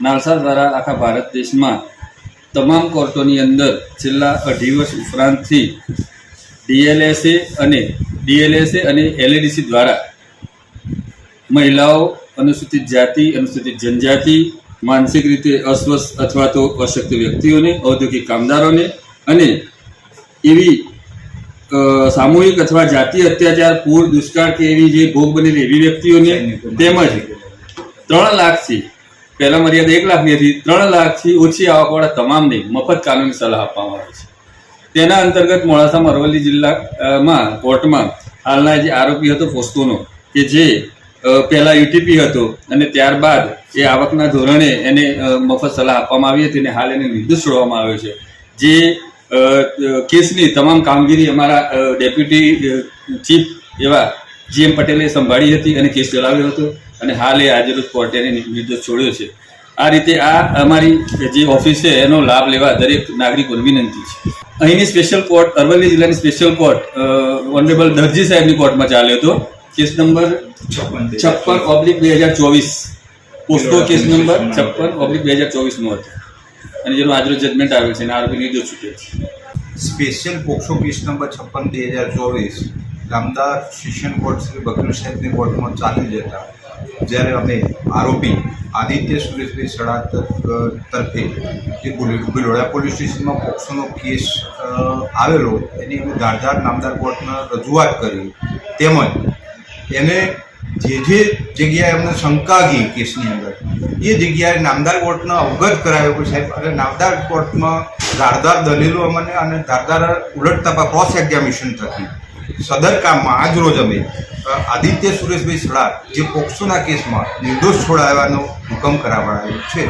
નાલસા દ્વારા આખા ભારત દેશમાં તમામ કોર્ટોની અંદર છેલ્લા અઢી વર્ષ ઉપરાંતથી ડીએલએસએ અને ડીએલએસએ અને એલએડીસી દ્વારા મહિલાઓ અનુસૂચિત જાતિ અનુસૂચિત જનજાતિ માનસિક રીતે અસ્વસ્થ અથવા તો અશક્ત વ્યક્તિઓને ઔદ્યોગિક કામદારોને અને એવી સામૂહિક અથવા જાતિ અત્યાચાર પૂર દુષ્કાળ કે એવી જે ભોગ બનેલી એવી વ્યક્તિઓને તેમજ ત્રણ લાખથી પહેલા મર્યાદા એક લાખની હતી. ત્રણ લાખથી ઓછી આવકવાળા તમામને મફત કાનૂની સલાહ આપવામાં આવે છે. તેના અંતર્ગત મોડાસા અરવલ્લી જિલ્લામાં કોર્ટમાં હાલના જે આરોપી હતો પોસ્કોનો કે જે પહેલાં યુટીપી હતો અને ત્યારબાદ એ આવકના ધોરણે એને મફત સલાહ આપવામાં આવી હતી અને હાલ એને નિર્દોષ છોડવામાં આવ્યો છે. જે કેસની તમામ કામગીરી અમારા ડેપ્યુટી ચીફ એવા જી પટેલે સંભાળી હતી અને કેસ ચલાવ્યો હતો અને હાલ એ આજે કોર્ટે એને છોડ્યો છે. આ રીતે આ અમારી જે ઓફિસ છે, એનો લાભ લેવા દરેક નાગરિકોને વિનંતી છે. અહીંની સ્પેશિયલ કોર્ટ અરવલ્લી જિલ્લાની સ્પેશિયલ કોર્ટ ઓનરેબલ દરજી સાહેબની કોર્ટમાં ચાલ્યો હતો. કેસ નંબર છપ્પન ઓબ્લિક બે હજાર ચોવીસ. પોસ્કો કેસ નંબર છપ્પન ઓબ્લિક બે હજાર ચોવીસનો હતો. અને જેનું આજનો જજમેન્ટ આવ્યો છે અને આરોપી નિર્દોષ છૂટ્યો છે. સ્પેશિયલ પોક્સો કેસ નંબર છપ્પન બે હજાર ચોવીસ. ગામદાર શિક્ષણ કોર્ટ શ્રી બકરી સાહેબની કોર્ટમાં ચાલી જતા, જ્યારે અમે આરોપી આદિત્ય સુરેશભાઈ સડા તરફે જે બિલોડા પોલીસ સ્ટેશનમાં પોક્સોનો કેસ આવેલો, એની અમે ધારધાર નામદાર કોર્ટમાં રજૂઆત કરી. તેમજ એને જે જે જગ્યાએ અમને શંકા ગઈ કેસની અંદર, એ જગ્યાએ નામદાર કોર્ટને અવગત કરાયો કે સાહેબ અને નામદાર કોર્ટમાં ધારદાર દલીલો અમને અને ધારદાર ઉલટ તપા ક્રોસ એક્ઝામિનેશન થકી સદર કામમાં આજ રોજ અમે આદિત્ય સુરેશભાઈ સડા જે પોક્સોના કેસમાં નિર્દોષ છોડાવવાનો હુકમ કરાવડાયો છે.